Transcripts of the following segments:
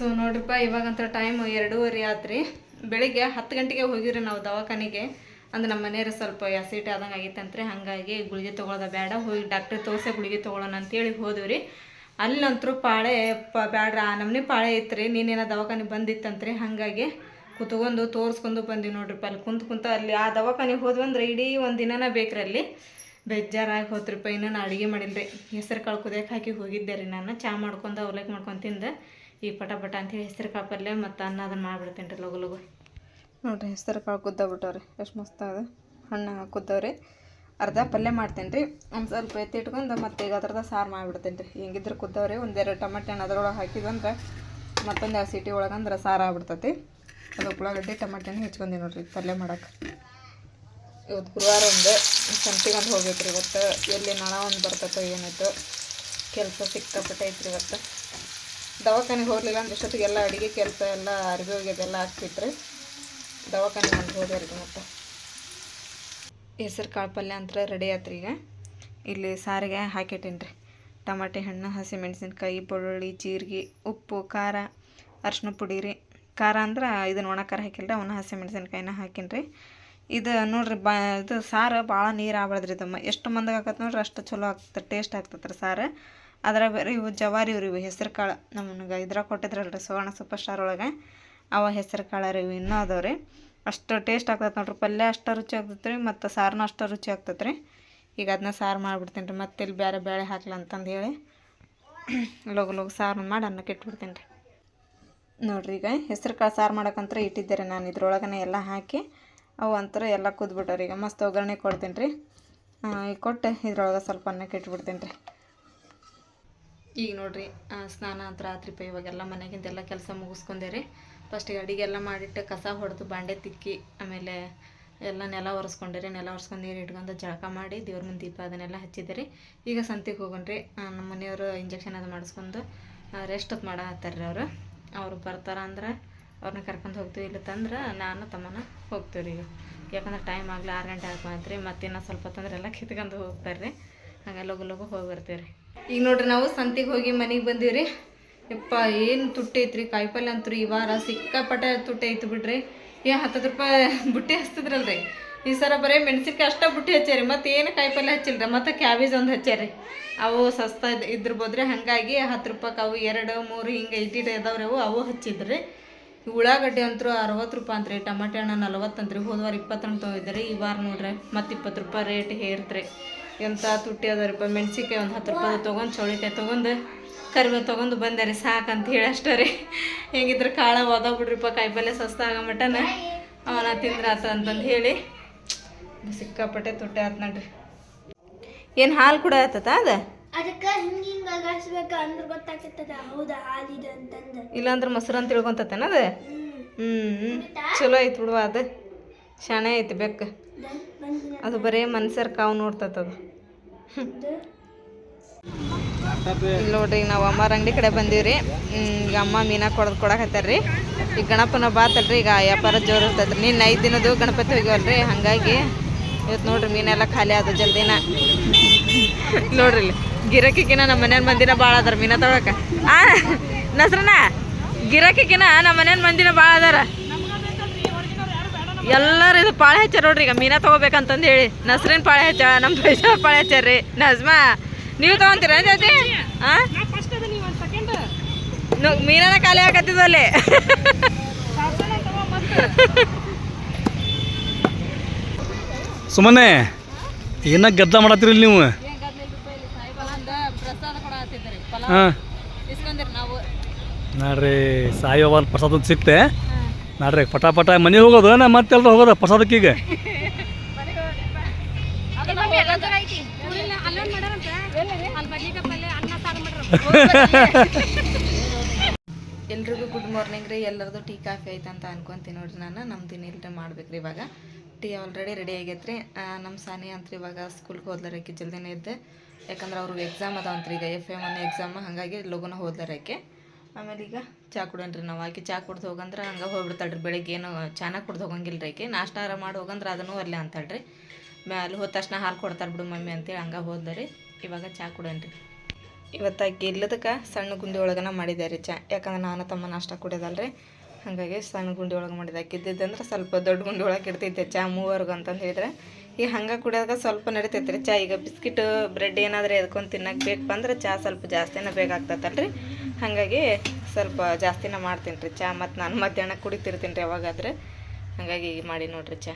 So ನೋಡ್ರಿಪ್ಪ, ಇವಾಗಂತ time ಎರಡೂವರೆ ಆತ್ರಿ. ಬೆಳಿಗ್ಗೆ ಹತ್ತು ಗಂಟೆಗೆ ಹೋಗಿವ್ರಿ ನಾವು ದವಾಖಾನೆಗೆ. ಅಂದ್ರೆ ನಮ್ಮ ಮನೆಯವ್ರು ಸ್ವಲ್ಪ ಆದಂಗೆ ಆಗೈತಂತ್ರಿ ಹಾಗಾಗಿ ಗುಳಿಗೆ ತೊಗೊಳೋದ ಬೇಡ ಹೋಗಿ ಡಾಕ್ಟ್ರ್ ತೋರ್ಸೆ ಗುಳಿಗೆ ತೊಗೊಳೋಣ ಅಂತೇಳಿ ಹೋದ್ವಿ ಅಲ್ಲಂತರೂ ಪಾಳೆ ಪ ಬ್ಯಾಡ್ರ. ಆ ನಮ್ಮನೆ ಪಾಳೆ ಇತ್ತು ನೀನೇನೋ ದವಾಖಾನೆ ಬಂದಿತ್ತಂತ್ರಿ. ಹಾಗಾಗಿ ಕುತ್ಕೊಂಡು ತೋರಿಸ್ಕೊಂಡು ಬಂದೀವಿ ನೋಡ್ರಿಪ್ಪ. ಅಲ್ಲಿ ಕುಂತು ಕುಂತ ಅಲ್ಲಿ ಆ ದವಾಖಾನಿಗೆ ಹೋದ್ವಂದ್ರೆ ಇಡೀ ಒಂದು ದಿನನ ಬೇಕ್ರಿ ಅಲ್ಲಿ. ಬೇಜಾರಾಗಿ ಹೋತ್ರಿಪ್ಪ. ಇನ್ನೂ ನಾ ಅಡುಗೆ ರೀ ಹೆಸರು ಕಾಳು ಕುದಿಯಕ್ಕೆ ಹಾಕಿ ಹೋಗಿದ್ದೆ ರೀ ನಾನು. ಚಾ ಮಾಡ್ಕೊಂಡು, ಅವಲಕ್ಕಿ ಮಾಡ್ಕೊಂಡು ತಿಂದೆ. ಈ ಪಟ ಪಟ ಅಂತೇಳಿ ಹೆಸರು ಕಾಳು ಪಲ್ಯ ಮತ್ತು ಅನ್ನ ಅದನ್ನು ಮಾಡಿಬಿಡ್ತೇನೆ ರೀ ಲಗು ಲಗು ನೋಡಿರಿ ಹೆಸರು ಕಾಳು ಕುದ್ದ ಬಿಟ್ಟವ್ರಿ. ಎಷ್ಟು ಮಸ್ತ್ ಅದು. ಹಣ್ಣು ಕುದ್ದವ್ರಿ. ಅರ್ಧ ಪಲ್ಯ ಮಾಡ್ತೇನೆ ರೀ. ಒಂದು ಸ್ವಲ್ಪ ಎತ್ತಿಟ್ಕೊಂಡು ಮತ್ತೆ ಈಗ ಅದ್ರದ್ದು ಸಾರು ಮಾಡಿಬಿಡ್ತೇನೆ ರೀ. ಹಿಂಗಿದ್ರೆ ಕುದ್ದವ್ರಿ. ಒಂದೆರಡು ಟಮಾಟೆ ಹಣ್ಣು ಅದ್ರೊಳಗೆ ಹಾಕಿದ್ವಂದ್ರೆ ಮತ್ತೊಂದು ಎರಡು ಒಳಗೆ ಅಂದ್ರೆ ಸಾರು ಆಗ್ಬಿಡ್ತೈತಿ. ಅದು ಉಳ್ಳಾಗಡ್ಡೆ ಟಮಾಟೆ ಹಣ್ಣು ಹೆಚ್ಕೊಂಡಿ ನೋಡ್ರಿ ಪಲ್ಯ ಮಾಡೋಕೆ. ಇವತ್ತು ಗುರುವಾರ ಒಂದು ಸಂತಿಗೆ ಅಂತ ಹೋಗ್ಬೇಕು ರೀ ಇವತ್ತು. ಎಲ್ಲಿ ನಳ ಒಂದು ಬರ್ತೈತೋ ಏನಾಯ್ತು ಕೆಲಸ ಸಿಕ್ಕಾಪಟ್ಟೆ ಐತ್ರಿ ಇವತ್ತು. ದವಾಖಾನೆಗೆ ಹೋಗಲಿಲ್ಲ ಅಂದ್ರೆ ಇಷ್ಟೊತ್ತಿಗೆಲ್ಲ ಅಡುಗೆ ಕೆಲಸ ಎಲ್ಲ ಅರಿವೆ ಹೋಗ್ಯದೆಲ್ಲ ಆಗ್ತಿತ್ತು ರೀ ದವಾಖಾನೆಗೆ ಅಂತ ರೀ ಮತ್ತೆ. ಹೆಸರು ಕಾಳು ಪಲ್ಯ ಅಂತ ರೆಡಿ ಆಯ್ತು ಈಗ. ಇಲ್ಲಿ ಸಾರಿಗೆ ಹಾಕಿಟ್ಟೇನಿ ರೀ ಟಮಾಟೆ ಹಣ್ಣು ಹಸಿಮೆಣಸಿನ್ಕಾಯಿ ಬೆಳ್ಳುಳ್ಳಿ, ಜೀರಿಗೆ, ಉಪ್ಪು, ಖಾರ ಅರ್ಶಿನ ಪುಡಿ ರೀ. ಖಾರ ಅಂದ್ರೆ ಇದನ್ನ ಒಣ ಖಾರ ಹಾಕಿಲ್ರಿ, ಅವನ್ನ ಹಸಿಮೆಣಸಿನ್ಕಾಯಿನ ಹಾಕಿನ್ರಿ. ರೀ ಇದು ನೋಡ್ರಿ ಬಾ ಇದು ಸಾರು ಭಾಳ ನೀರು ಆಗ್ಬಾರ್ದ್ರಿ ರೀ ಮ- ಎಷ್ಟು ಮಂದಿಗೆ ಆಕತ್ ನೋಡ್ರಿ ಅಷ್ಟು ಚಲೋ ಆಗ್ತದೆ ಟೇಸ್ಟ್ ಆಗ್ತದೆ ರೀ ಸಾರು. ಅದ್ರಾಗ ಬೇರೆ ಇವು ಜವಾರಿ ಇವ್ರಿ ಇವು ಹೆಸರು ಕಾಳು ನಮ್ಗೆ ಇದ್ರಾಗ ಕೊಟ್ಟಿದ್ರಲ್ರಿ ಸುವರ್ಣ ಸೂಪರ್ ಸ್ಟಾರ್ ಒಳಗೆ. ಅವ ಹೆಸರು ಕಾಳು ರೀ ಇವು ಇನ್ನೂ ಅದಾವ ರೀ ಅಷ್ಟು ಟೇಸ್ಟ್ ಆಗ್ತೈತೆ ನೋಡ್ರಿ, ಪಲ್ಯ ಅಷ್ಟು ರುಚಿ ಆಗ್ತೈತೆ ರೀ ಮತ್ತು ಸಾರನೂ ಅಷ್ಟು ರುಚಿ ಆಗ್ತೈತೆ ರೀ ಈಗ ಅದನ್ನ ಸಾರು ಮಾಡಿಬಿಡ್ತೀನಿ ರೀ ಮತ್ತೆ ಇಲ್ಲಿ ಬೇರೆ ಬೇಳೆ ಹಾಕ್ಲ ಅಂತಂದು ಹೇಳಿ. ಲಗು ಲಗು ಸಾರು ಮಾಡಿ ಅನ್ನಕ್ಕೆ ಇಟ್ಬಿಡ್ತೀನಿ ರೀ ನೋಡ್ರಿ ಈಗ ಹೆಸರು ಕಾಳು ಸಾರು ಮಾಡಕ್ಕಂತ್ರ ಇಟ್ಟಿದ್ದೆ ರೀ ನಾನು, ಇದ್ರೊಳಗನೆ ಎಲ್ಲ ಹಾಕಿ ಅವು ಅಂತರ ಎಲ್ಲ ಕುದ್ಬಿಟ್ಟವ್ರಿ. ಈಗ ಮಸ್ತ್ ಒಗ್ಗರಣೆ ಕೊಡ್ತೀನಿ ರೀ ಈಗ ಕೊಟ್ಟು ಇದ್ರೊಳಗೆ ಸ್ವಲ್ಪ ಅನ್ನಕ್ಕೆ ಇಟ್ಬಿಡ್ತೀನಿ ರೀ ಈಗ ನೋಡ್ರಿ ಸ್ನಾನ ಅಂತ ರಾತ್ರಿ ಪೈ ಇವಾಗೆಲ್ಲ ಮನೆಗಿಂದೆಲ್ಲ ಕೆಲಸ ಮುಗಿಸ್ಕೊಂಡೆ ರೀ ಫಸ್ಟಿಗೆ ಅಡಿಗೆ ಎಲ್ಲ ಮಾಡಿಟ್ಟು ಕಸ ಹೊಡೆದು ಬಾಂಡೆ ತಿಕ್ಕಿ, ಆಮೇಲೆ ಎಲ್ಲ ನೆಲ ಒರೆಸ್ಕೊಂಡೆ ರೀ ನೆಲ ಒರೆಸ್ಕೊಂಡು ನೀರು ಇಟ್ಕೊಂಡು ಜಳಕ ಮಾಡಿ ದೇವ್ರ ಮುಂದೆ ದೀಪ ಅದನ್ನೆಲ್ಲ ಹಚ್ಚಿದೆ ರೀ ಈಗ ಸಂತೆಗೆ ಹೋಗೋಣ್ರಿ ನಮ್ಮ ಮನೆಯವರು ಇಂಜೆಕ್ಷನ್ ಅದು ಮಾಡಿಸ್ಕೊಂಡು ರೆಸ್ಟ್ ಹೊತ್ತು ಮಾಡತ್ತಾರ ರೀ ಅವರು. ಅವರು ಬರ್ತಾರೆ ಅಂದ್ರೆ ಅವ್ರನ್ನ ಕರ್ಕೊಂಡು ಹೋಗ್ತೀವಿ, ಇಲ್ಲ ತಂದ್ರೆ ನಾನು ತಮ್ಮನ ಹೋಗ್ತೀವಿ ರೀ ಈಗ. ಯಾಕಂದ್ರೆ ಟೈಮ್ ಆಗಲಿ ಆರು ಗಂಟೆ ಆಗ್ಬಂತ್ರಿ ಮತ್ತೆ ಇನ್ನೂ ಸ್ವಲ್ಪ ತಂದ್ರೆ ಎಲ್ಲ ಕಿತ್ಕೊಂಡು ಹೋಗ್ತಾರೆ ರೀ ಹಾಗೆ ಲಗು ಲಗು ಹೋಗಿ ಬರ್ತೀವಿ ರೀ ಈಗ ನೋಡ್ರಿ ನಾವು ಸಂತಿಗೆ ಹೋಗಿ ಮನೆಗೆ ಬಂದೀವಿ ರೀ ಯಪ್ಪ, ಏನು ತುಟ್ಟೈತ್ರಿ ಕಾಯಿಪಲ್ಲೆ ಅಂತೂ ಈ ವಾರ ಸಿಕ್ಕಾಪಟ್ಟೆ ತುಟ್ಟಿ ಐತು ಬಿಡ್ರಿ. ಏ, ಹತ್ತತ್ತು ರೂಪಾಯಿ ಬುಟ್ಟಿ ಹಚ್ತಿದ್ರಲ್ರಿ. ಈ ಸರ ಬರೀ ಮೆಣಸಿನ್ಕಾಯಿ ಅಷ್ಟೇ ಬುಟ್ಟಿ ಹಚ್ಚಾರಿ ಮತ್ತೆ ಏನು ಕಾಯಿಪಲ್ಲೆ ಹಚ್ಚಿಲ್ರಿ? ಮತ್ತು ಕ್ಯಾಬೇಜ್ ಒಂದು ಹಚ್ಚಾರಿ ಅವು ಸಸ್ತಾ ಇದ್ ಇದ್ರಬೋದ್ರಿ. ಹಾಗಾಗಿ ಹತ್ತು ರೂಪಾಯಿ ಅವು ಎರಡು, ಮೂರು, ಹಿಂಗೆ ಇಟ್ಟಿಟ್ಟು ಇದಾವ್ರಿ ಅವು. ಅವು ಹಚ್ಚಿದ್ರಿ. ಉಳ್ಳಾಗಡ್ಡಿ ಅಂತೂ ಅರವತ್ತು ರೂಪಾಯಿ ಅಂತ್ರಿ. ಟಮಾಟೆ ಹಣ್ಣು ನಲವತ್ತಂತ್ರಿ. ಹೋದ್ವಾರ ಇಪ್ಪತ್ತರಂಗೆ ತೊಗೊಂಡಿದ್ರಿ ಈ ವಾರ ನೋಡ್ರಿ. ಮತ್ತು ಇಪ್ಪತ್ತು ರೂಪಾಯಿ ರೇಟ್ ಹೇರ್ತ್ರಿ. ಎಂಥ ತುಟ್ಟಿ ಅದಾವ್ರಿಪ್ಪ ಮೆಣಸಿನ್ಕಾಯಿ ಒಂದು ಹತ್ತು ರೂಪಾಯಿ ತೊಗೊಂಡು ಚೌಳಿಕಾಯಿ ತೊಗೊಂಡು ಕರಿಬೇವು ತೊಗೊಂಡು ಬಂದೆ ರೀ ಸಾಕಂತ ಹೇಳಿ ಅಷ್ಟೇ ರೀ. ಹೆಂಗಿದ್ರೆ ಕಾಳ ಓದೋ ಬಿಡ್ರಿಪ್ಪ ಕಾಯಿಪಲ್ಲೆ ಸಸ್ತ ಆಗೋ ಮಟನ. ಅವನ ತಿಂದ್ರೆ ಆತ ಅಂತಂದು ಹೇಳಿ. ಸಿಕ್ಕಾಪಟ್ಟೆ ತುಟ್ಟಿ ಆತ ನೋಡ್ರಿ. ಏನು ಹಾಲು ಕೂಡ ಆತತ ಅದ? ಅದಕ್ಕೆ ಹಿಂಗ ಹಿಂಗ ಅಗಾಸ್ಬೇಕ ಅಂದ್ರ ಗೊತ್ತಾಗ್ತದ ಹೌದಾ ಹಾಲಿದ ಅಂತಂದ. ಇಲ್ಲಾಂದ್ರೆ ಮೊಸರು ಅಂತ ತಿಳ್ಕೊಂತತೇನ ಅದು? ಹ್ಮ್. ಹ್ಞೂ ಚಲೋ ಐತೆ ಬಿಡುವ ಅದು. ಶಾಣೆ ಐತಿ ಬೆಕ್ಕ. ಅದು ಬರೇ ಮನ್ಸರ್ ಕಾವು ನೋಡ್ತತದು ಇಲ್ಲಿ ನೋಡ್ರಿ, ನಾವು ಅಮ್ಮರ ಅಂಗಡಿ ಕಡೆ ಬಂದೀವ್ರಿ. ಈಗ ಅಮ್ಮ ಮೀನಾ ಕೊಡೋದು ಕೊಡಕತ್ತಾರ್ರಿ. ಈಗ ಗಣಪನ ಬಾತಲ್ರಿ, ಈಗ ವ್ಯಾಪಾರ ಜೋರು ಇರ್ತದ್ರಿ ನಿನ್ನ ಐದು ದಿನದ್ದು ಗಣಪತಿ ಹೋಗ್ಯವಲ್ರಿ, ಹಾಗಾಗಿ ಇವತ್ತು ನೋಡ್ರಿ ಮೀನೆಲ್ಲ ಖಾಲಿ ಆದ ಜಲ್ದಿನ. ನೋಡ್ರಿ ಇಲ್ಲಿ, ಗಿರಕಿಕಿನ ನಮ್ಮ ಮನೇನ ಮಂದಿನ ಭಾಳ ಅದಾರ ಮೀನಾ ತೊಗೊಳಕ ಆ ನಸ್ರನ ಗಿರಕಿಕಿನ ನಮ್ಮ ಮನೇನ ಮಂದಿನ ಭಾಳ ಅದಾರ ಎಲ್ಲರೂ ಇದು ಪಾಳೆ ಹಚ್ಚಾರ ನೋಡ್ರಿ ಈಗ ಮೀನಾ ತಗೋಬೇಕಂತಂದು ಹೇಳಿ. ನಸ್ರಿನ ಪಾಳೆ ಹಚ್ಚ ನಮ್ಮ ಪೈಸಾ ಪಾಳೆ ಹಚ್ಚಾರ್ರಿ ನಜ್ಮಾ ನೀವು ತಗೊಂತೀರ ಜೊತೆ? ನು- ಮೀನಾನ ಖಾಲಿ ಅಲ್ಲಿ. ಸುಮ್ಮನೆ ಏನ ಗದ್ದ ಮಾಡತ್ತೀರಿ ಇಲ್ಲಿ ನೀವು? ಹಾಂ. ನಾವು. ನೋಡ್ರಿ ಸಾಯೋವಲ್ ಪ್ರಸಾದ ಸಿಕ್ತೆ ನೋಡ್ರಿ ಪಟ ಪಟ ಮನೆಗೆ ಹೋಗೋದು. ನಾ ಮತ್ತೆ ಎಲ್ಲರೂ ಹೋಗೋದು. ಪ್ರಸಾದಕ್ಕೀಗ ಈಗ ಎಲ್ರಿಗೂ ಗುಡ್ ಮಾರ್ನಿಂಗ್ ರೀ. ಎಲ್ಲರದು ಟೀ ಕಾಫಿ ಆಯ್ತು ಅಂತ ಅನ್ಕೊಂತೀನಿ ನೋಡ್ರಿ ನಾನು. ನಮ್ದು ಇಲ್ರಿ ಮಾಡ್ಬೇಕು ರೀ ಇವಾಗ. ಟೀ ಆಲ್ರೆಡಿ ರೆಡಿ ಆಗೈತೆ ರೀ ನಮ್ಮ ಸಾನಿ ಅಂತ ಇವಾಗ ಸ್ಕೂಲ್ಗೆ ಹೋದ್ಲಾರಕ್ಕೆ ಜಲ್ದಿನೇ ಇದ್ದೆ ಯಾಕಂದ್ರೆ ಅವ್ರಿಗೆ ಎಕ್ಸಾಮ್ ಅದಾವಂತ್ರಿ ಈಗ ಎಫ್ ಎಂ ಅನ್ನೋ ಎಕ್ಸಾಮ್ ಹಾಗಾಗಿ ಲಗುನ ಹೋದ್ಲಾರಕ್ಕೆ ಆಮೇಲೆ ಈಗ? ಚಾ ಕುಡನ್ರಿ ನಾವು. ಆಕೆ ಚಾ ಕುಡ್ದು ಹೋಗಂದ್ರೆ ಹಂಗೆ ಹೋಗ್ಬಿಡ್ತಾಳ್ರಿ. ಬೆಳಗ್ಗೆ ಏನು ಚಾನ ಕುಡ್ದು ಹೋಗಂಗಿಲ್ಲ ರೀ ಆಕೆ ನಾಷ್ಟಾರ ಮಾಡಿ ಹೋಗಂದ್ರೆ ಅದನ್ನು ಅಲ್ಲೇ ಅಂತಾಳ್ರಿ. ಮ್ಯಾಲೆ ಹೋದ ತಕ್ಷಣ ಹಾಲು ಕೊಡ್ತಾರೆ ಬಿಡು ಮಮ್ಮಿ ಅಂತೇಳಿ ಹಂಗೆ ಹೋದ್ಲ ರೀ. ಇವಾಗ ಚಾ ಇವತ್ತು ಇವತ್ತಾಗಿ ಇಲ್ಲದಕ್ಕೆ ಸಣ್ಣ ಗುಂಡಿ ಒಳಗನ ಮಾಡಿದೆ ರೀ ಚಾ. ಯಾಕಂದ್ರೆ ನಾನು ತಮ್ಮ ನಾಷ್ಟ ಕುಡಿಯೋದಲ್ರಿ. ಹಾಗಾಗಿ ಸಣ್ಣ ಗುಂಡಿ ಒಳಗೆ ಮಾಡಿದೆ. ಇದ್ದಿದ್ದಂದ್ರೆ ಸ್ವಲ್ಪ ದೊಡ್ಡ ಗುಂಡಿ ಒಳಗೆ ಇಡ್ತೈತೆ ಚಾ ಮೂವರ್ಗು ಅಂತಂದು ಹೇಳಿದ್ರೆ. ಈಗ ಹಂಗೆ ಕುಡಿಯೋದಾಗ ಸ್ವಲ್ಪ ನಡೀತೈತೆ ರೀ ಚಾ. ಈಗ ಬಿಸ್ಕಿಟ್, ಬ್ರೆಡ್ ಏನಾದರೂ ಎದ್ಕೊಂಡು ತಿನ್ನಕ್ಕೆ ಬೇಕು ಅಂದ್ರೆ ಚಾ ಸ್ವಲ್ಪ ಜಾಸ್ತಿನೇ ಬೇಕಾಗ್ತೈತಲ್ರಿ ಹಾಗಾಗಿ ಸ್ವಲ್ಪ ಜಾಸ್ತಿನ ಮಾಡ್ತೀನಿ ರೀ ಚಾ ಮತ್ತು ನಾನು ಮಧ್ಯಾಹ್ನ ಕುಡಿತಿರ್ತೀನಿ ರೀ ಯಾವಾಗಾದ್ರೆ. ಹಾಗಾಗಿ ಈಗ ಮಾಡಿ ನೋಡ್ರಿ ಚಾ.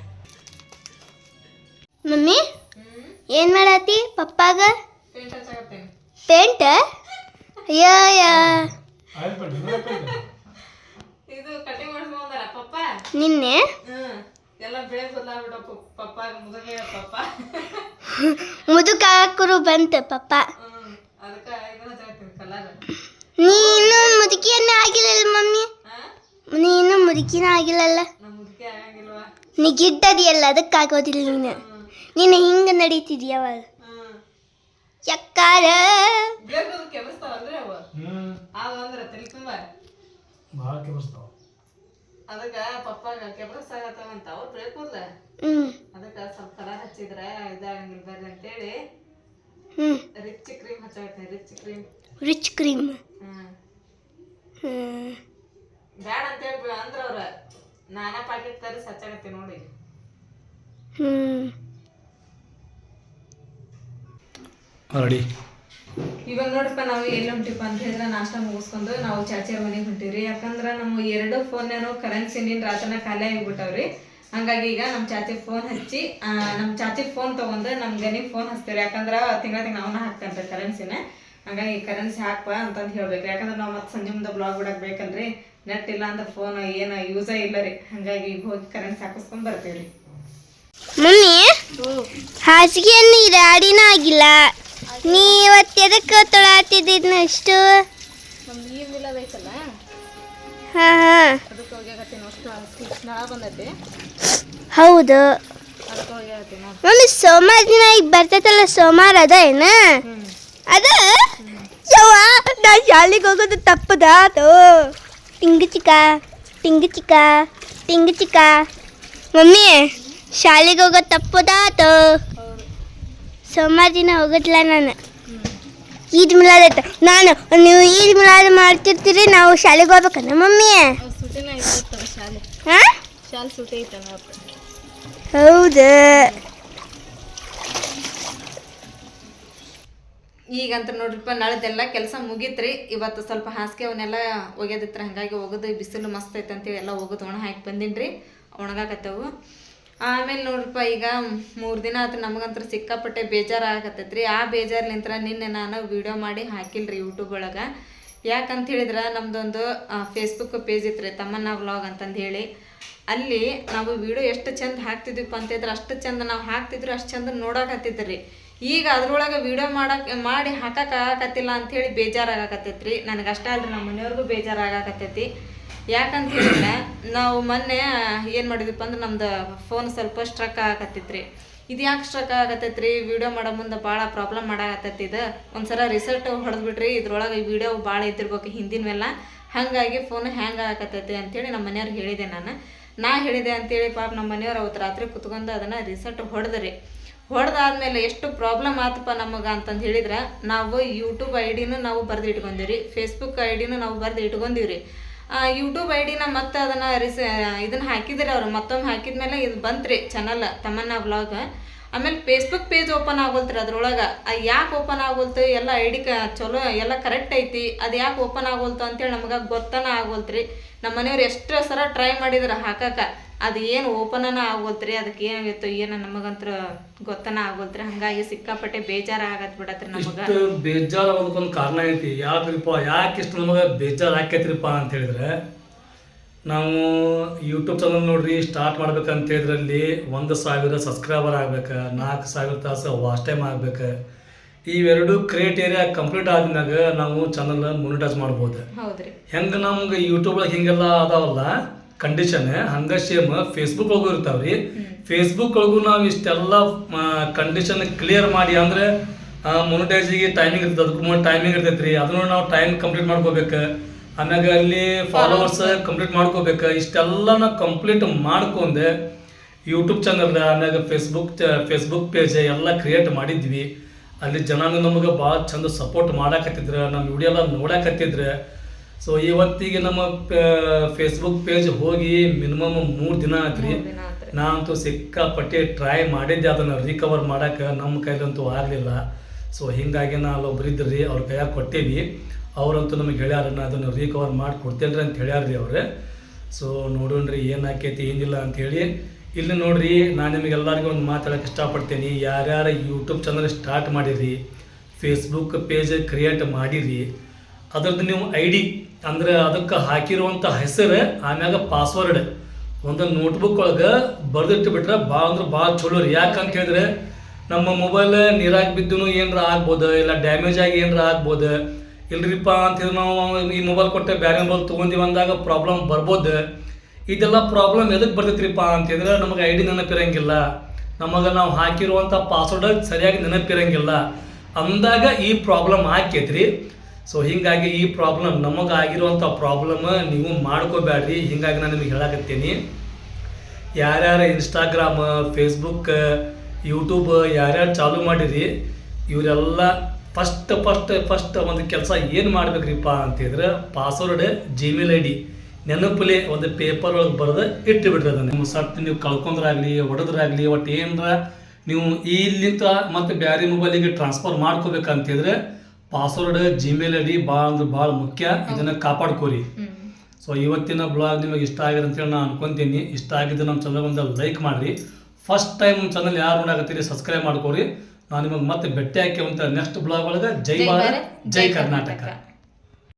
ಮಮ್ಮಿ ಏನು ಮಾಡತ್ತಿ ಪಪ್ಪಾಗ? ಪೇಂಟ್? ಪಪ್ಪ? ನಿನ್ನೆ? ಹ್ಮ್. ಎಲ್ಲ ಬೆಳೆ ಬದಲಾಗ್ಬಿಡ ಪಪ್ಪ ಮುದಗ ಪಪ್ಪ ಮುದುಕ ಹಾಕರು ಬಂತ ಪಪ್ಪ ಹ್ಮ್ ಅದಕ್ಕ ಇದನ್ನ ಹಚ್ಚಾಕತ್ತೀನಿ ಕಲರ್ ನೀನು ಮುದುಕಿಯನ್ನ ಆಗಿಲ್ಲಲ್ಲ ಮಮ್ಮಿ? ನೀನು ಮುದುಕಿನ ಆಗಿಲ್ಲಲ್ಲ? ಅದಕ್ಕಾಗೋದಿಲ್ಲ ನೀ ಗಿಡ್ಡದಿಯಲ್ಲ ಅದಕ್ಕೆ ಆಗೋದಿಲ್ಲ ನೀನು. ನೀನು ಹಿಂಗೆ ನಡೀತಿದ್ಯ ಅವಾಗ? ಚಕ್ಕಾರ ಭಾಳ ಕೆಬಸ್ತಾವ ಅದಕ್ಕ ಪಪ್ಪಾಗ ಅವ್ರು ಅದಕ್ಕ ಸ್ವಲ್ಪ ಕಲರ್ ಹಚ್ಚಿದ್ರ ಇದಾಗಂಗಿಲ್ಲ ಬರ್ರಿ ಅಂತೇಳಿ. ಹ್ಮ್. ರಿಚ್ ಕ್ರೀಮ್ ಹಚ್ಚಾಕತ್ತೀನಿ ರಿಚ್ ಕ್ರೀಮ್ ರಿಚ್ ಕ್ರೀಮ್ ಹ್ಮ್. ಅಂತ ಬ್ಯಾಡ ಅಂತೇಳಿ ಅಂದ್ರ ಅವ್ರ. ನಾನಾ ಪಾಕೆಟ್ ತರಿಸಿ ಸಚ್ಚಾಗತ್ತೆ ನೋಡಿ. ರೆಡಿ. ಇವಾಗ ನೋಡ್ರಪ್ಪ ನಾವು ಎಲ್ಲಿ ಹೊಂಟಿಪ್ಪ ಅಂತ ಹೇಳಿದ್ರೆ ನಾಷ್ಟ ಮುಗಿಸ್ಕೊಂಡು ನಾವು ಚಾಚಿಯ ಮನೆಗೆ ಹೊಂಟಿವ್ರಿ. ಯಾಕಂದ್ರೆ ನಮ್ಮ ಎರಡು ಫೋನ್ ಕರೆನ್ಸಿ ನಿನ್ ರಾತನ ಖಾಲಿ ಆಗಿಬಿಟ್ಟವ್ರಿ. ಹಂಗಾಗಿ ಈಗ ನಮ್ಮ ಚಾಚಿ ಫೋನ್ ಹಚ್ಚಿ ನಮ್ಮ ಚಾಚಿ ಫೋನ್ ತಗೊಂಡು ನಮ್ಮ ಗನಿಗೆ ಫೋನ್ ಹಚ್ತೀವಿ ಯಾಕಂದ್ರೆ ತಿಂಗಳ ತಿಂಗಳ ಅವನ ಹಾಕ್ತಾನೆ ಕರೆನ್ಸಿನ ಹಂಗಾಗಿ ಕರೆನ್ಸಿ ಹಾಕ್ಪ ಅಂತಂದು ಹೇಳ್ಬೇಕು. ಯಾಕಂದ್ರೆ ನಾವು ಮತ್ತೆ ಸಂಜೆ ಮುಂದೆ ಬ್ಲಾಗ್ ಬಿಡಕ್ ಬೇಕಲ್ರಿ ನೆಟ್ ಇಲ್ಲ ಅಂದ್ರೆ ಫೋನ್ ಏನು ಯೂಸೇ ಇಲ್ಲ ರೀ. ಹಂಗಾಗಿ ಈಗ ಹೋಗಿ ಕರೆನ್ಸಿ ಹಾಕಿಸ್ಕೊಂಡ್ ಬರ್ತೀವಿ ರೀ ಮಮ್ಮಿ ಹಾಸಿಗೆಯನ್ನು ರಾಡಿನ ಆಗಿಲ್ಲ. ನೀ ಇವತ್ತು ಎದಕ್ಕೆ ತೊಳಾತಿದ್ದಿದ್ನ ಇಷ್ಟು ಹಾಂ ಹಾ. ಅದಕ್ಕೆ ಹೋಗ್ಯಾಕತ್ತೀನಿ ಅಷ್ಟು. ನಳ ಬಂದೈತಿ ಹೌದು. ಮಮ್ಮಿ ಸೋಮವಾರ ದಿನ ಈಗ ಬರ್ತೈತಲ್ಲ ಸೋಮವಾರ ಅದ ಏನ? ಅದ? ಯವ್ವ ನಾ ಶಾಲೆಗೆ ಹೋಗೋದು ತಪ್ಪದಾತು ಟಿಂಗು ಚಿಕ್ಕ ಟಿಂಗು ಚಿಕ್ಕ ಟಿಂಗು ಚಿಕ್ಕ. ಮಮ್ಮಿ ಶಾಲೆಗೆ ಹೋಗೋದು ತಪ್ಪದಾತು ಸೋಮವಾರ ದಿನ ಹೋಗೋದಿಲ್ಲ ನಾನು. ಈದ್ ಮಿಲಾದ್ ಐತೆ ನಾನು ನೀವು ಈದ್ ಮಿಲಾದ್ ಮಾಡ್ತಿರ್ತೀರಿ ನಾವು ಶಾಲೆಗೆ ಹೋಗ್ಬೇಕನ್ನ ಮಮ್ಮಿ? ಹಾಂ ಹೌದಾ ಶಾಲೆ. ಹಾ? ಶಾಲೆ ಸುಟಿ ಐತಲ್ಲ ಹೌದು. ಈಗಂತ ನೋಡ್ರಿಪ್ಪ, ನಾಳೆದೆಲ್ಲ ಕೆಲಸ ಮುಗೀತ್ರಿ. ಇವತ್ತು ಸ್ವಲ್ಪ ಹಾಸಿಗೆ ಅವನ್ನೆಲ್ಲ ಒಗೆದಿತ್ರ. ಹಾಗಾಗಿ ಒಗದು ಬಿಸಿಲು ಮಸ್ತ್ ಐತೆ ಅಂತೇಳಿ ಎಲ್ಲ ಒಗದು ಒಣ ಹಾಕಿ ಬಂದಿನ್ರಿ. ಒಣಗಾಕತ್ತವು. ಆಮೇಲೆ ನೋಡ್ರಿಪ್ಪ, ಈಗ ಮೂರು ದಿನ ಆಯ್ತು ನಮಗಂತೂ ಸಿಕ್ಕಾಪಟ್ಟೆ ಬೇಜಾರು ಆಗತ್ತೈತ್ರಿ ಆ ಬೇಜಾರ್ಲಿಂತ್ರ ನಿನ್ನೆ ನಾನು ವಿಡಿಯೋ ಮಾಡಿ ಹಾಕಿಲ್ರಿ ಯೂಟ್ಯೂಬ್ ಒಳಗೆ. ಯಾಕಂತ ಹೇಳಿದ್ರೆ, ನಮ್ದೊಂದು ಫೇಸ್ಬುಕ್ ಪೇಜ್ ಇತ್ತು ರೀ ತಮ್ಮನ್ನ ವ್ಲಾಗ್ ಅಂತಂದು ಹೇಳಿ. ಅಲ್ಲಿ ನಾವು ವಿಡಿಯೋ ಎಷ್ಟು ಚಂದ ಹಾಕ್ತಿದ್ವಿಪ್ಪ ಅಂತಿದ್ರೆ ಅಷ್ಟು ಚಂದ ನಾವು ಹಾಕ್ತಿದ್ರು, ಅಷ್ಟು ಚಂದ ನೋಡಕತ್ತಿದ್ರಿ. ಈಗ ಅದ್ರೊಳಗೆ ವಿಡಿಯೋ ಮಾಡಕ್, ಮಾಡಿ ಹಾಕಕ್ಕೆ ಆಗಕತ್ತಿಲ್ಲ ಅಂಥೇಳಿ ಬೇಜಾರಾಗಕತ್ತೈತ್ರಿ. ನನಗೆ ಅಷ್ಟೇ ಅಲ್ರಿ ನಮ್ಮ ಮನೆಯವ್ರಿಗೂ ಬೇಜಾರಾಗಕತ್ತೈತಿ. ಯಾಕಂತ ಹೇಳಿದ್ರೆ ನಾವು ಮೊನ್ನೆ, ಏನು ಮಾಡಿದ್ವಿಪ್ಪ ಅಂದ್ರೆ ನಮ್ದು ಫೋನ್ ಸ್ವಲ್ಪ ಸ್ಟ್ರಕ್ ಆಗಕತ್ತಿತ್ರಿ. ಇದು ಯಾಕೆ ಸ್ಟ್ರಕ್ ಆಗತ್ತೈತ್ರಿ ವಿಡಿಯೋ ಮಾಡೋ ಮುಂದೆ ಭಾಳ ಪ್ರಾಬ್ಲಮ್ ಮಾಡಾಕತ್ತೈತಿ ಇದು. ಒಂದ್ಸಲ ರಿಸಲ್ಟ್ ಹೊಡೆದ್ಬಿಟ್ರಿ, ಇದ್ರೊಳಗೆ ವಿಡಿಯೋ ಭಾಳ ಇದ್ದಿರ್ಬೇಕು ಹಿಂದಿನವೆಲ್ಲ. ಹಾಗಾಗಿ ಫೋನ್ ಹ್ಯಾಂಗ್ ಆಗಕತ್ತೈತಿ ಅಂತೇಳಿ ನಮ್ಮ ಮನೆಯವ್ರು ಹೇಳಿದೆ ನಾನು. ನಾ ಹೇಳಿದೆ ಅಂತೇಳಿ ಪಾಪ ನಮ್ಮ ಮನೆಯವ್ರು ಅವತ್ತು ರಾತ್ರಿ ಕುತ್ಕೊಂಡು ಅದನ್ನು ರಿಸಲ್ಟ್ ಹೊಡೆದ್ರಿ. ಹೊಡೆದಾದ್ಮೇಲೆ ಎಷ್ಟು ಪ್ರಾಬ್ಲಮ್ ಆತಪ್ಪ ನಮಗೆ ಅಂತಂದು ಹೇಳಿದ್ರೆ, ನಾವು ಯೂಟ್ಯೂಬ್ ಐ ಡಿನೂ ನಾವು ಬರೆದು ಇಟ್ಕೊಂಡಿವ್ರಿ ಫೇಸ್ಬುಕ್ ಐ ಡಿನೂ ನಾವು ಬರೆದು ಇಟ್ಕೊಂಡೀವಿ ಯೂಟ್ಯೂಬ್ ಐ ಡಿನ ಮತ್ತೆ ಅದನ್ನು ರಿಸ, ಇದನ್ನು ಹಾಕಿದ್ರಿ ಅವ್ರು, ಮತ್ತೊಮ್ಮೆ ಹಾಕಿದ್ಮೇಲೆ ಇದು ಬಂತ್ರಿ ಚಾನಲ್ ತಮ್ಮನ್ನ ವ್ಲಾಗ್ ಆಮೇಲೆ ಫೇಸ್ಬುಕ್ ಪೇಜ್ ಓಪನ್ ಆಗೋಲ್ತ್ರಿ ಅದ್ರೊಳಗೆ. ಯಾಕೆ ಓಪನ್ ಆಗೋಲ್ತು, ಎಲ್ಲ ಐ ಡಿ ಕ, ಚಲೋ, ಎಲ್ಲ ಕರೆಕ್ಟ್ ಐತಿ, ಅದು ಯಾಕೆ ಓಪನ್ ಆಗೋಲ್ತು ಅಂತೇಳಿ ನಮ್ಗೆ ಗೊತ್ತನ ಆಗೋಲ್ತ್ರಿ. ನಮ್ಮ ಮನೆಯವ್ರು ಎಷ್ಟು ಸಲ ಟ್ರೈ ಮಾಡಿದ್ರೆ ಹಾಕಕ್ಕೆ ಅದು ಏನು ಓಪನನ ಆಗೋಲ್ತ್ರಿ ಅದಕ್ಕೆ ಏನಾಗಿತ್ತು ಏನೋ ನಮಗಂತ್ರ ಗೊತ್ತನ ಆಗೋಲ್ತ್ರಿ. ಹಂಗಾಗಿ ಸಿಕ್ಕಾಪಟ್ಟೆ ಬೇಜಾರು ಆಗತ್ ಬಿಡತ್ರಿ ನಮಗೆ. ಇಷ್ಟು ಬೇಜಾರು ಆಗೋದಕ್ಕೊಂದು ಕಾರಣ ಐತಿ. ಯಾಕ್ರಿಪ್ಪ ಯಾಕೆ ಇಷ್ಟು ನಮಗೆ ಬೇಜಾರು ಆಕೈತ್ರಿಪ್ಪ ಅಂತ ಹೇಳಿದ್ರೆ ನಾವು ಯೂಟ್ಯೂಬ್ ಚಾನಲ್ ನೋಡ್ರಿ ಸ್ಟಾರ್ಟ್ ಮಾಡ್ಬೇಕಂತ ಹೇಳಿದ್ರಲ್ಲಿ ಒಂದು ಸಾವಿರ ಸಬ್ಸ್ಕ್ರೈಬರ್ ಆಗ್ಬೇಕು ನಾಲ್ಕು ಸಾವಿರ ತಾಸು ವಾಚ್ ಟೈಮ್ ಆಗ್ಬೇಕು. ಇವೆರಡು ಕ್ರೈಟೇರಿಯಾ ಕಂಪ್ಲೀಟ್ ಆದ್ಮ್ಯಾಗ ನಾವು ಚಾನಲ್ ಮೊನಿಟೈಸ್ ಮಾಡ್ಬೋದು. ಹೌದ್ರಿ. ಹೆಂಗೆ ನಮ್ಗೆ ಯೂಟ್ಯೂಬ್ ಒಳಗೆ ಹಿಂಗೆಲ್ಲ ಅದಾವಲ್ಲ ಕಂಡೀಷನ್ ಹಂಗ ಸೇಮ್ ಫೇಸ್ಬುಕ್ ಒಳಗೂ ಇರ್ತಾವ್ರಿ. ಫೇಸ್ಬುಕ್ ಒಳಗೂ ನಾವು ಇಷ್ಟೆಲ್ಲ ಕಂಡೀಷನ್ ಕ್ಲಿಯರ್ ಮಾಡಿ ಅಂದ್ರೆ ಮೊನಿಟೈಸಿಗೆ ಟೈಮಿಂಗ್ ಇರ್ತದೆ. ಅದಕ್ಕೂ ಟೈಮಿಂಗ್ ಇರ್ತೈತ್ರಿ. ಅದನ್ನು ನಾವು ಟೈಮ್ ಕಂಪ್ಲೀಟ್ ಮಾಡ್ಕೋಬೇಕು. ಆಮ್ಯಾಗ ಅಲ್ಲಿ ಫಾಲೋವರ್ಸ್ ಕಂಪ್ಲೀಟ್ ಮಾಡ್ಕೋಬೇಕು. ಇಷ್ಟೆಲ್ಲ ನಾವು ಕಂಪ್ಲೀಟ್ ಮಾಡ್ಕೊಂಡೆ ಯೂಟ್ಯೂಬ್ ಚಾನಲ್ ಆಮ್ಯಾಗ ಫೇಸ್ಬುಕ್ ಫೇಸ್ಬುಕ್ ಪೇಜ್ ಎಲ್ಲ ಕ್ರಿಯೇಟ್ ಮಾಡಿದ್ವಿ. ಅಲ್ಲಿ ಜನನು ನಮಗೆ ಭಾಳ ಚಂದ ಸಪೋರ್ಟ್ ಮಾಡಕತ್ತಿದ್ರು. ನಮ್ಮ ವಿಡಿಯೋ ಎಲ್ಲ ನೋಡಾಕತ್ತಿದ್ರು. ಸೊ ಇವತ್ತಿಗೆ ನಮ್ಮ ಫೇಸ್ಬುಕ್ ಪೇಜ್ ಹೋಗಿ ಮಿನಿಮಮ್ ಮೂರು ದಿನ ಆತ್ರಿ. ಆತ್ರಿ. ನಾ ಅಂತೂ ಸಿಕ್ಕಾಪಟ್ಟೆ ಟ್ರೈ ಮಾಡಿದ್ದೆ ಅದನ್ನು ರಿಕವರ್ ಮಾಡಕ್ಕೆ ನಮ್ಮ ಕೈಲಂತೂ ಆಗಲಿಲ್ಲ. ಸೊ ಹೀಗಾಗಿ ನಾ ಅಲ್ಲೊಬ್ರು ಇದ್ರಿ ಅವ್ರ ಕೈಯಾಗ ಕೊಟ್ಟೇವಿ. ಅವರಂತೂ ನಮಗೆ ಹೇಳ್ಯಾರ ಅದನ್ನು ರಿಕವರ್ ಮಾಡಿ ಕೊಡ್ತೇನ್ರಿ ಅಂತ ಹೇಳ್ಯಾರ್ರಿ ಅವ್ರೆ. ಸೊ ನೋಡೋಣ್ರಿ ಏನು ಆಕೈತಿ ಏನಿಲ್ಲ ಅಂಥೇಳಿ ಇಲ್ಲಿ ನೋಡ್ರಿ ನಾನು ನಿಮಗೆಲ್ಲರಿಗೂ ಒಂದು ಮಾತಾಡೋಕೆ ಇಷ್ಟಪಡ್ತೀನಿ. ಯಾರ್ಯಾರು ಯೂಟ್ಯೂಬ್ ಚಾನಲ್ ಸ್ಟಾರ್ಟ್ ಮಾಡಿರಿ ಫೇಸ್ಬುಕ್ ಪೇಜ್ ಕ್ರಿಯೇಟ್ ಮಾಡಿರಿ ಅದ್ರದ್ದು ನೀವು ಐ ಡಿ ಅಂದ್ರೆ ಅದಕ್ಕೆ ಹಾಕಿರುವಂಥ ಹೆಸರು, ಆಮ್ಯಾಗ ಪಾಸ್ವರ್ಡ್ ಒಂದು ನೋಟ್ಬುಕ್ ಒಳಗೆ ಬರೆದಿಟ್ಟು ಬಿಟ್ರೆ ಭಾಳ ಅಂದ್ರೆ ಭಾಳ ಚಲೋ ರೀ. ಯಾಕಂತ ಹೇಳಿದ್ರೆ ನಮ್ಮ ಮೊಬೈಲ್ ನೀರಾಗಿ ಬಿದ್ದು ಏನಾರ ಆಗ್ಬೋದು, ಇಲ್ಲ ಡ್ಯಾಮೇಜ್ ಆಗಿ ಏನಾರ ಆಗ್ಬೋದು. ಇಲ್ರಿಪ್ಪ ಅಂತ ಹೇಳಿ ನಾವು ಈ ಮೊಬೈಲ್ ಕೊಟ್ಟೆ ಬೇರೆ ಮೊಬೈಲ್ ತೊಗೊಂಡಿವಿ ಅಂದಾಗ ಪ್ರಾಬ್ಲಮ್ ಬರ್ಬೋದು. ಇದೆಲ್ಲ ಪ್ರಾಬ್ಲಮ್ ಎದಕ್ಕೆ ಬರ್ತೈತ್ರಿಪ್ಪ ಅಂತ ಹೇಳಿದ್ರೆ ನಮಗೆ ಐ ಡಿ ನೆನಪಿರಂಗಿಲ್ಲ. ನಮಗೆ ನಾವು ಹಾಕಿರುವಂಥ ಪಾಸ್ವರ್ಡ್ ಸರಿಯಾಗಿ ನೆನಪಿರಂಗಿಲ್ಲ. ಅಂದಾಗ ಈ ಪ್ರಾಬ್ಲಮ್ ಆಕೈತ್ರಿ. ಸೊ ಹೀಗಾಗಿ ಈ ಪ್ರಾಬ್ಲಮ್ ನಮಗೆ ಆಗಿರುವಂಥ ಪ್ರಾಬ್ಲಮ್ ನೀವು ಮಾಡ್ಕೋಬೇಡ್ರಿ. ಹೀಗಾಗಿ ನಾನು ನಿಮಗೆ ಹೇಳಕತ್ತೀನಿ. ಯಾರ್ಯಾರು ಇನ್ಸ್ಟಾಗ್ರಾಮ್ ಫೇಸ್ಬುಕ್ ಯೂಟ್ಯೂಬ್ ಯಾರ್ಯಾರು ಚಾಲೂ ಮಾಡಿರಿ, ಇವರೆಲ್ಲ ಫಸ್ಟ್ ಫಸ್ಟ್ ಫಸ್ಟ್ ಒಂದು ಕೆಲಸ ಏನು ಮಾಡ್ಬೇಕ್ರಿಪ್ಪ ಅಂತಿದ್ರೆ ಪಾಸ್ವರ್ಡ್ ಜಿಮೇಲ್ ಐ ಡಿ ನೆನಪಲ್ಲಿ ಒಂದು ಪೇಪರ್ ಒಳಗೆ ಬರೆದು ಇಟ್ಟು ಬಿಡ್ರಿ ಅದನ್ನು. ನಿಮ್ಮ ಸಟ್ ನೀವು ಕಳ್ಕೊಂಡ್ರಾಗಲಿ, ಹೊಡೆದ್ರಾಗಲಿ ಒಟ್ಟು ಏನರ ನೀವು ಇಲ್ಲಿಂದ ಮತ್ತು ಬೇರೆ ಮೊಬೈಲಿಗೆ ಟ್ರಾನ್ಸ್ಫರ್ ಮಾಡ್ಕೋಬೇಕಂತಿದ್ರೆ ಪಾಸ್ವರ್ಡ್ ಜಿಮೇಲ್ ಐ ಡಿ ಭಾಳ ಅಂದ್ರೆ ಭಾಳ ಮುಖ್ಯ. ಇದನ್ನು ಕಾಪಾಡ್ಕೋರಿ. ಸೊ ಇವತ್ತಿನ ಬ್ಲಾಗ್ ನಿಮಗೆ ಇಷ್ಟ ಆಗಿದೆ ಅಂತೇಳಿ ನಾನು ಅನ್ಕೊಂತೀನಿ. ಇಷ್ಟ ಆಗಿದ್ದು ನಮ್ಮ ಚಾನಲ್ ಒಂದು ಲೈಕ್ ಮಾಡಿರಿ. ಫಸ್ಟ್ ಟೈಮ್ ನಮ್ಮ ಚಾನಲ್ ಯಾರು ನೋಡಾಕತ್ತೀರಿ ಸಬ್ಸ್ಕ್ರೈಬ್ ಮಾಡ್ಕೋರಿ. ನಾನು ನಿಮಗೆ ಮತ್ತೆ ಭೇಟಿ ಹಾಕಿ ಅಂತ ನೆಕ್ಸ್ಟ್ ಬ್ಲಾಗ್ ಒಳಗೆ ಜೈ ಭಾರತ್ ಜೈ ಕರ್ನಾಟಕ.